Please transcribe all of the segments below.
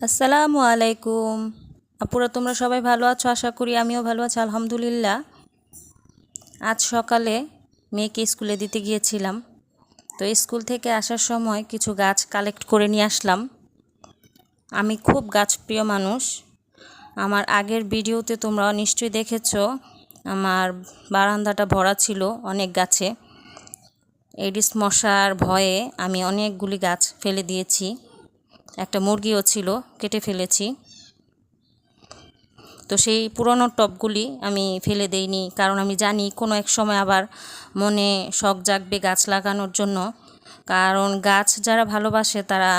আসসালামু আলাইকুম। আপুরা, তোমরা সবাই ভালো আছো? আশা করি আমিও ভালো আছি, আলহামদুলিল্লাহ। আজ সকালে মেয়েকে স্কুলে দিতে গিয়েছিলাম। তো স্কুল থেকে আসার সময় কিছু গাছ কালেক্ট করে নিয়ে আসলাম। আমি খুব গাছপ্রিয় মানুষ। আমার আগের ভিডিওতে তোমরা নিশ্চয়ই দেখেছ, আমার বারান্দাটা ভরা ছিল অনেক গাছে। এডিস মশার ভয়ে আমি অনেকগুলি গাছ ফেলে দিয়েছি। একটা মুরগিও ছিল, কেটে ফেলেছি। তো সেই পুরনো টবগুলি আমি ফেলে দেইনি, কারণ আমি জানি কোনো এক সময় আবার মনে শখ জাগবে গাছ লাগানোর জন্য। কারণ গাছ যারা ভালোবাসে তারা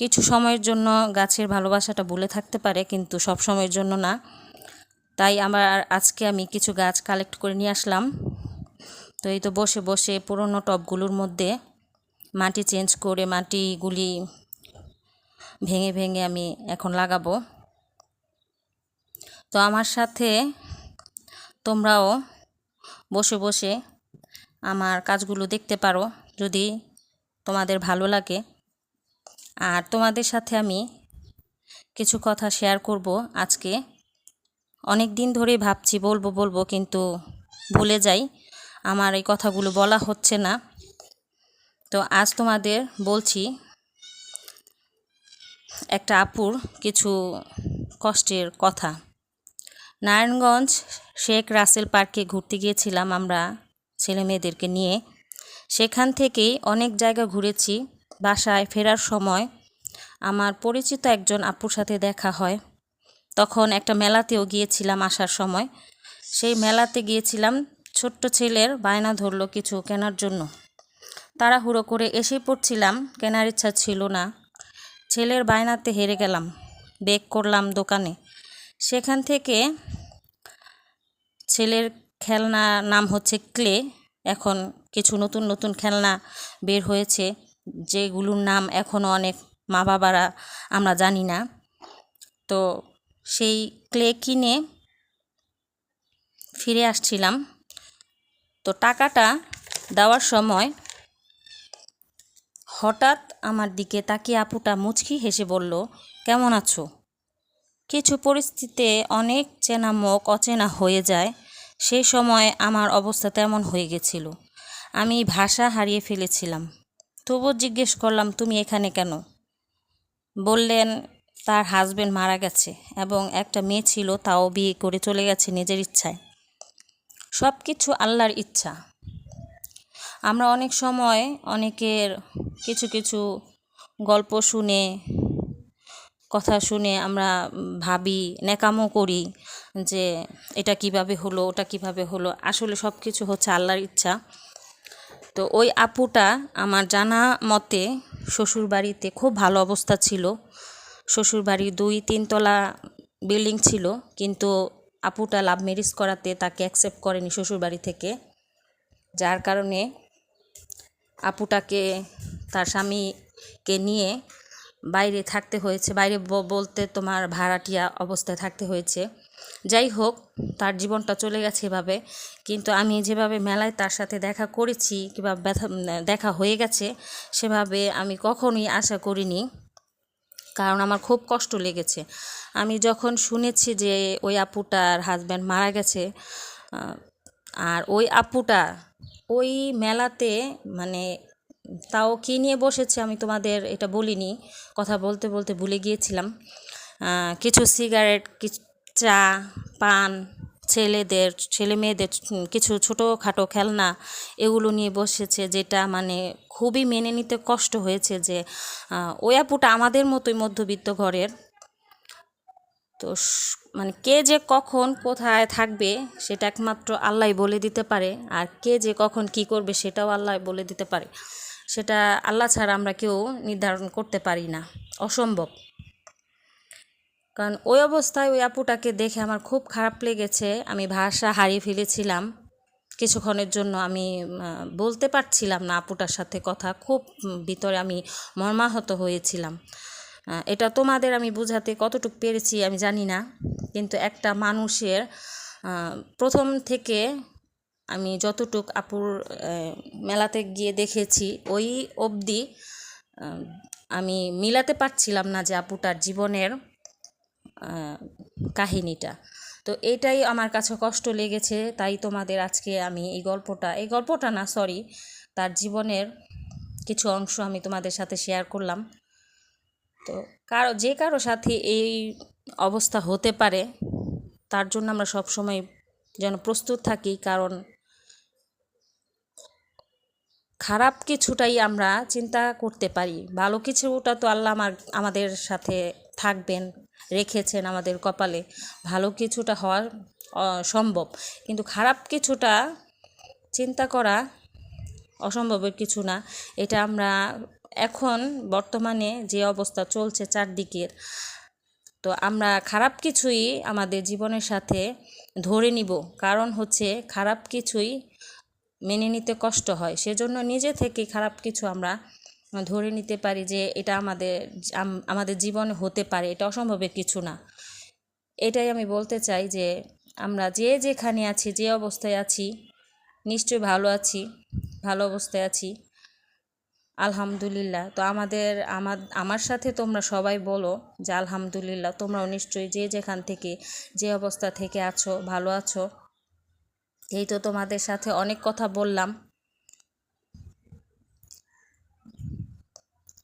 কিছু সময়ের জন্য গাছের ভালোবাসাটা ভুলে থাকতে পারে, কিন্তু সব সময়ের জন্য না। তাই আমার আজকে আমি কিছু গাছ কালেক্ট করে নিয়ে আসলাম। তো এই তো বসে বসে পুরনো টবগুলোর মধ্যে মাটি চেঞ্জ করে মাটিগুলি ভেঙে ভেঙে আমি এখন লাগাবো। তো আমার সাথে তোমরাও বসে বসে আমার কাজগুলো দেখতে পারো, যদি তোমাদের ভালো লাগে। আর তোমাদের সাথে আমি কিছু কথা শেয়ার করব। আজকে অনেক দিন ধরেই ভাবছি, বলব বলব, কিন্তু ভুলে যাই, আমার এই কথাগুলো বলা হচ্ছে না। তো আজ তোমাদের বলছি একটা আপুর কিছু কষ্টের কথা। নারায়ণগঞ্জ শেখ রাসেল পার্কে ঘুরতে গিয়েছিলাম আমরা ছেলে মেয়েদেরকে নিয়ে। সেখান থেকেই অনেক জায়গা ঘুরেছি। বাসায় ফেরার সময় আমার পরিচিত একজন আপুর সাথে দেখা হয়। তখন একটা মেলাতেও গিয়েছিলাম আসার সময়। সেই মেলাতে গিয়েছিলাম, ছোট্ট ছেলের বায়না ধরলো কিছু কেনার জন্য। তাড়াহুড়ো করে এসে পড়ছিলাম, কেনার ইচ্ছা ছিল না। ছেলের বায়নাতে হেরে গেলাম। বেক করলাম দোকানে। সেখান থেকে ছেলের খেলনা নাম হচ্ছে ক্লে। এখন কিছু নতুন নতুন খেলনা বের হয়েছে, যেগুলোর নাম এখনও অনেক মা বাবারা আমরা জানি না। তো সেই ক্লে কিনে ফিরে আসছিলাম। তো টাকাটা দেওয়ার সময় হঠাৎ আমার দিকে তাকিয়ে আপুটা মুচকি হেসে বলল, কেমন আছো? কিছু পরিস্থিতিতে অনেক চেনা মুখ অচেনা হয়ে যায়। সেই সময় আমার অবস্থা তেমন হয়ে গেছিল। আমি ভাষা হারিয়ে ফেলেছিলাম। তবুও জিজ্ঞেস করলাম, তুমি এখানে কেন? বললেন, তার হাজবেন্ড মারা গেছে এবং একটা মেয়ে ছিল, তাও বিয়ে করে চলে গেছে নিজের ইচ্ছায়। সব কিছু আল্লাহর ইচ্ছা। আমরা অনেক সময় অনেকের কিছু কিছু গল্প শুনে, কথা শুনে আমরা ভাবি, ন্যাকামো করি যে এটা কীভাবে হলো, ওটা কীভাবে হলো। আসলে সব কিছু হচ্ছে আল্লাহর ইচ্ছা। তো ওই আপুটা আমার জানা মতে শ্বশুরবাড়িতে খুব ভালো অবস্থা ছিল। শ্বশুরবাড়ির দুই তিনতলা বিল্ডিং ছিল, কিন্তু আপুটা লাভ ম্যারেজ করাতে তাকে অ্যাকসেপ্ট করেনি শ্বশুরবাড়ি থেকে। যার কারণে আপুটাকে, তার স্বামীকে নিয়ে বাইরে থাকতে হয়েছে। বাইরে বলতে তোমার ভাড়াটিয়া অবস্থায় থাকতে হয়েছে। যাই হোক, তার জীবনটা চলে গেছে এভাবে। কিন্তু আমি যেভাবে মেলায় তার সাথে দেখা করেছি কিংবা ব্যথা, দেখা হয়ে গেছে, সেভাবে আমি কখনোই আশা করিনি। কারণ আমার খুব কষ্ট লেগেছে। আমি যখন শুনেছি যে ওই আপুটার হাজব্যান্ড মারা গেছে আর ওই আপুটা ওই মেলাতে মানে তাও কী নিয়ে বসেছে আমি তোমাদের এটা বলিনি, কথা বলতে বলতে ভুলে গিয়েছিলাম। কিছু সিগারেট চা, পান, ছেলেদের, ছেলে মেয়েদের কিছু ছোটোখাটো খেলনা এগুলো নিয়ে বসেছে, যেটা মানে খুবই মেনে নিতে কষ্ট হয়েছে যে ওই আপুটা আমাদের মতোই মধ্যবিত্ত ঘরের। তো মানে কে যে কখন কোথায় থাকবে সেটা একমাত্র আল্লাহ বলে দিতে পারে। আর কে যে কখন কি করবে সেটাও আল্লাহ বলে দিতে পারে। সেটা আল্লাহ ছাড়া আমরা কেউ নির্ধারণ করতে পারি না। অসম্ভব। কারণ ওই অবস্থায় ওই আপুটাকে দেখে আমার খুব খারাপ লেগেছে। আমি ভাষা হারিয়ে ফেলেছিলাম। কিছুক্ষণের জন্য আমি বলতে পারছিলাম না আপুটার সাথে কথা। খুব ভিতরে আমি মর্মাহত হয়েছিলাম। এটা তোমাদের আমি বোঝাতে কতটুকু পেরেছি আমি জানি না, কিন্তু একটা মানুষের প্রথম থেকে আমি যতটুক আপুর মেলাতে গিয়ে দেখেছি, ওই অবধি আমি মিলাতে পারছিলাম না যে আপুটার জীবনের কাহিনীটা। তো এটাই আমার কাছে কষ্ট লেগেছে, তাই তোমাদের আজকে আমি এই গল্পটা এই গল্পটা না সরি তার জীবনের কিছু অংশ আমি তোমাদের সাথে শেয়ার করলাম। তো কারও, যে কারও সাথে এই অবস্থা হতে পারে, তার জন্য আমরা সব সময় যেন প্রস্তুত থাকি। কারণ খারাপ কিছুটাই আমরা চিন্তা করতে পারি। ভালো কিছুটা তো আল্লাহ আমার, আমাদের সাথে থাকবেন, রেখেছেন আমাদের কপালে। ভালো কিছুটা হওয়া সম্ভব। কিন্তু খারাপ কিছুটা চিন্তা করা অসম্ভবের কিছু না। এটা আমরা এখন বর্তমানে যে অবস্থা চলছে চারদিকের, তো আমরা খারাপ কিছুই আমাদের জীবনের সাথে ধরে নিব। কারণ হচ্ছে খারাপ কিছুই মেনে নিতে কষ্ট হয়। সেজন্য নিজে থেকে খারাপ কিছু আমরা ধরে নিতে পারি যে এটা আমাদের আমাদের জীবনে হতে পারে। এটা অসম্ভবের কিছু না। এটাই আমি বলতে চাই যে আমরা যে যেখানে আছি, যে অবস্থায় আছি, নিশ্চয়ই ভালো আছি, ভালো অবস্থায় আছি। আলহামদুলিল্লাহ। তো আমাদের, আমার আমার সাথে তোমরা সবাই বলো যে আলহামদুলিল্লাহ, তোমরাও নিশ্চয়ই যে যেখান থেকে, যে অবস্থা থেকে আছো, ভালো আছো। এই তো তোমাদের সাথে অনেক কথা বললাম।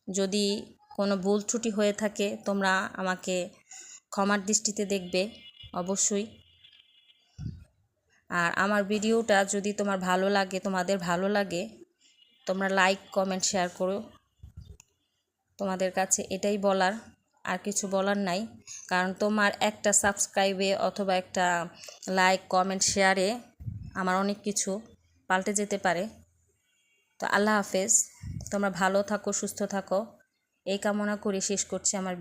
যদি কোনো ভুল ত্রুটি হয়ে থাকে, তোমরা আমাকে ক্ষমার দৃষ্টিতে দেখবে, অবশ্যই। আর আমার ভিডিওটা যদি তোমার ভালো লাগে, তোমাদের ভালো লাগে তোমরা লাইক কমেন্ট শেয়ার করো। তোমাদের কাছে এটাই বলার, আর কিছু বলার নাই। কারণ তোমার একটা সাবস্ক্রাইবে অথবা একটা লাইক কমেন্ট শেয়ারে আমার অনেক কিছু পাল্টে যেতে পারে। তো আল্লাহ হাফেজ, তোমরা ভালো থাকো, সুস্থ থাকো। এই কামনা করে শেষ করছি আমার